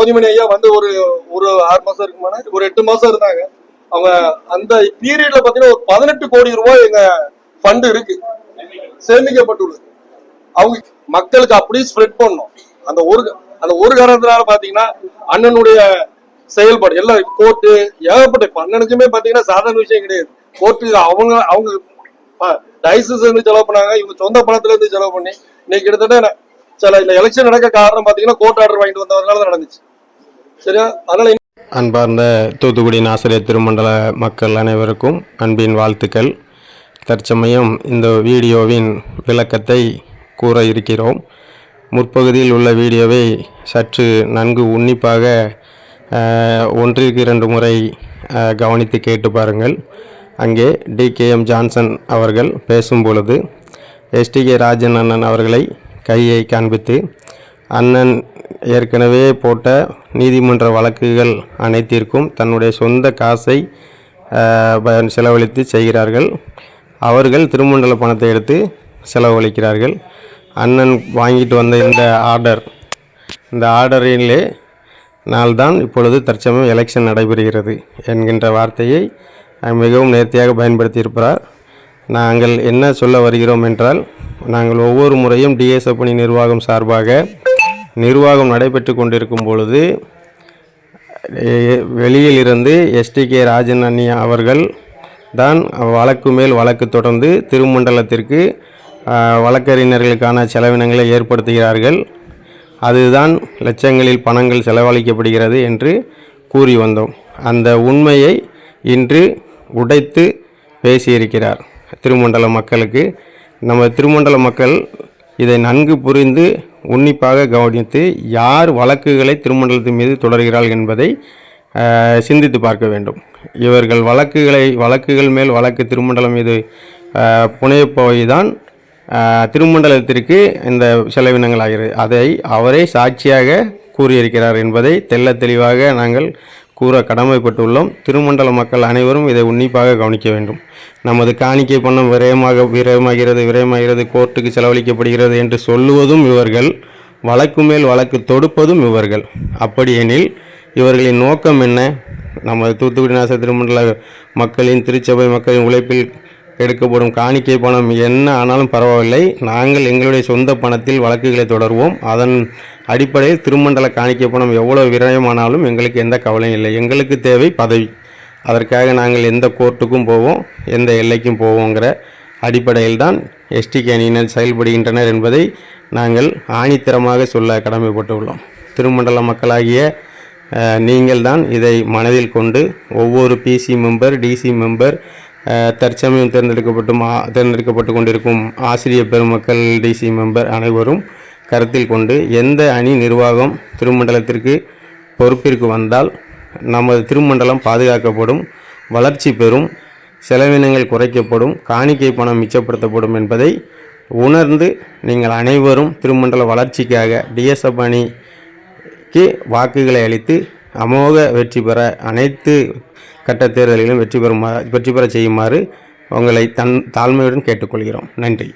ஜோதிமணி ஐயா வந்து ஒரு ஒரு ஆறு மாசம் இருக்குமான ஒரு எட்டு மாசம் இருந்தாங்க. அவங்க அந்த பீரியட்ல பாத்தீங்கன்னா ஒரு பதினெட்டு கோடி ரூபாய் எங்க ஃபண்ட் இருக்கு. சேமிக்கப்பட்டுள்ளது. அவங்க மக்களுக்கு அப்படியே ஸ்ப்ரெட் பண்ணும் அந்த ஒரு அந்த ஒரு காரணத்தினால பாத்தீங்கன்னா அண்ணனுடைய செயல்பாடு எல்லாம் கோர்ட்டு ஏகப்பட்ட இப்ப அண்ணனுக்குமே பாத்தீங்கன்னா சாதாரண விஷயம் கிடையாது. கோர்ட்டு அவங்க அவங்க டைசஸ் இருந்து செலவு பண்ணாங்க. இவங்க சொந்த பணத்துல இருந்து செலவு பண்ணி இன்னைக்கு கிட்டத்தட்ட சில இந்த எலெக்ஷன் நடக்க காரணம் பாத்தீங்கன்னா கோர்ட் ஆர்டர் வாங்கிட்டு வந்ததுனால தான் நடந்துச்சு. சரியா? அதனால அன்பார்ந்த தூத்துக்குடி ஆசிரியர் திருமண்டல மக்கள் அனைவருக்கும் அன்பின் வாழ்த்துக்கள். தற்சமயம் இந்த வீடியோவின் விளக்கத்தை கூற இருக்கிறோம். முற்பகுதியில் உள்ள வீடியோவை சற்று நன்கு உன்னிப்பாக ஒன்றிற்கு இரண்டு முறை கவனித்து கேட்டு பாருங்கள். அங்கே டிகேஎம் ஜான்சன் அவர்கள் பேசும் பொழுது எஸ்டிகே ராஜன் அண்ணன் அவர்களை கையை காண்பித்து அண்ணன் ஏற்கனவே போட்ட நீதிமன்ற வழக்குகள் அனைத்திற்கும் தன்னுடைய சொந்த காசை செலவழித்து செய்கிறார்கள். அவர்கள் திருமண்டல பணத்தை எடுத்து செலவழிக்கிறார்கள். அண்ணன் வாங்கிட்டு வந்த இந்த ஆர்டர் இந்த ஆர்டரிலே நாள்தான் இப்பொழுது தற்சமயம் எலெக்ஷன் நடைபெறுகிறது என்கின்ற வார்த்தையை மிகவும் நேர்த்தியாக பயன்படுத்தியிருப்பார் நாங்கள் என்ன சொல்ல வருகிறோம் என்றால் நாங்கள் ஒவ்வொரு முறையும் டிஎஸ்எப் பணி நிர்வாகம் சார்பாக நிர்வாகம் நடைபெற்று கொண்டிருக்கும் பொழுது வெளியில் இருந்து எஸ்டிகே ராஜன் அண்ணி அவர்கள் தான் வழக்கு மேல் வழக்கு தொடர்ந்து திருமண்டலத்திற்கு வழக்கறிஞர்களுக்கான செலவினங்களை ஏற்படுத்துகிறார்கள். அதுதான் லட்சங்களில் பணங்கள் செலவழிக்கப்படுகிறது என்று கூறி வந்தோம். அந்த உண்மையை இன்று உடைத்து பேசியிருக்கிறார் திருமண்டல மக்களுக்கு. நம்ம திருமண்டல மக்கள் இதை நன்கு புரிந்து உன்னிப்பாக கவனித்து யார் வழக்குகளை திருமண்டலத்தின் மீது தொடர்கிறார்கள் என்பதை சிந்தித்து பார்க்க வேண்டும். இவர்கள் வழக்குகளை வழக்குகள் மேல் வழக்கு திருமண்டலம் மீது புனையப்போய்தான் தான் திருமண்டலத்திற்கு இந்த செலவினங்கள் ஆகிறது அதை அவரே சாட்சியாக கூறியிருக்கிறார் என்பதை தெல்ல தெளிவாக நாங்கள் கூற கடமைப்பட்டுள்ளோம். திருமண்டல மக்கள் அனைவரும் இதை உன்னிப்பாக கவனிக்க வேண்டும். நமது காணிக்கை பணம் விரயமாக விரயமாகிறது விரயமாகிறது கோர்ட்டுக்கு செலவழிக்கப்படுகிறது என்று சொல்லுவதும் இவர்கள் வழக்கு மேல் வழக்கு தொடுப்பதும் இவர்கள். அப்படியெனில் இவர்களின் நோக்கம் என்ன? நமது தூத்துக்குடி நாச திருமண்டல மக்களின் திருச்சபை மக்களின் உழைப்பில் எடுக்கப்படும் காணிக்கை பணம் என்ன ஆனாலும் பரவாயில்லை. நாங்கள் எங்களுடைய சொந்த பணத்தில் வழக்குகளை தொடர்வோம். அதன் அடிப்படையில் திருமண்டல காணிக்கை பணம் எவ்வளோ விரயமானாலும் எங்களுக்கு எந்த கவலையும் இல்லை. எங்களுக்கு தேவை பதவி. அதற்காக நாங்கள் எந்த கோர்ட்டுக்கும் போவோம் எந்த எல்லைக்கும் போவோங்கிற அடிப்படையில் தான் எஸ்டிகே அணியினர் செயல்படுகின்றனர் என்பதை நாங்கள் ஆணித்தரமாக சொல்ல கடமைப்பட்டுள்ளோம். திருமண்டல மக்களாகிய நீங்கள் தான் இதை மனதில் கொண்டு ஒவ்வொரு பிசி மெம்பர் டிசி மெம்பர் தற்சமயம் தேர்ந்தெடுக்கப்பட்டு மா தேர்ந்தெடுக்கப்பட்டு கொண்டிருக்கும் ஆசிரியர் பெருமக்கள் டிசி மெம்பர் அனைவரும் கருத்தில் கொண்டு எந்த அணி நிர்வாகம் திருமண்டலத்திற்கு பொறுப்பிற்கு வந்தால் நமது திருமண்டலம் பாதுகாக்கப்படும் வளர்ச்சி பெறும் செலவினங்கள் குறைக்கப்படும் காணிக்கை பணம் மிச்சப்படுத்தப்படும் என்பதை உணர்ந்து நீங்கள் அனைவரும் திருமண்டல வளர்ச்சிக்காக டிஎஸ்எப் அணிக்கு வாக்குகளை அளித்து அமோக வெற்றி பெற அனைத்து கட்ட தேர்தலிலும் வெற்றி பெறுமா வெற்றி பெற செய்யுமாறு உங்களை தன் தாழ்மையுடன் கேட்டுக்கொள்கிறோம். நன்றி.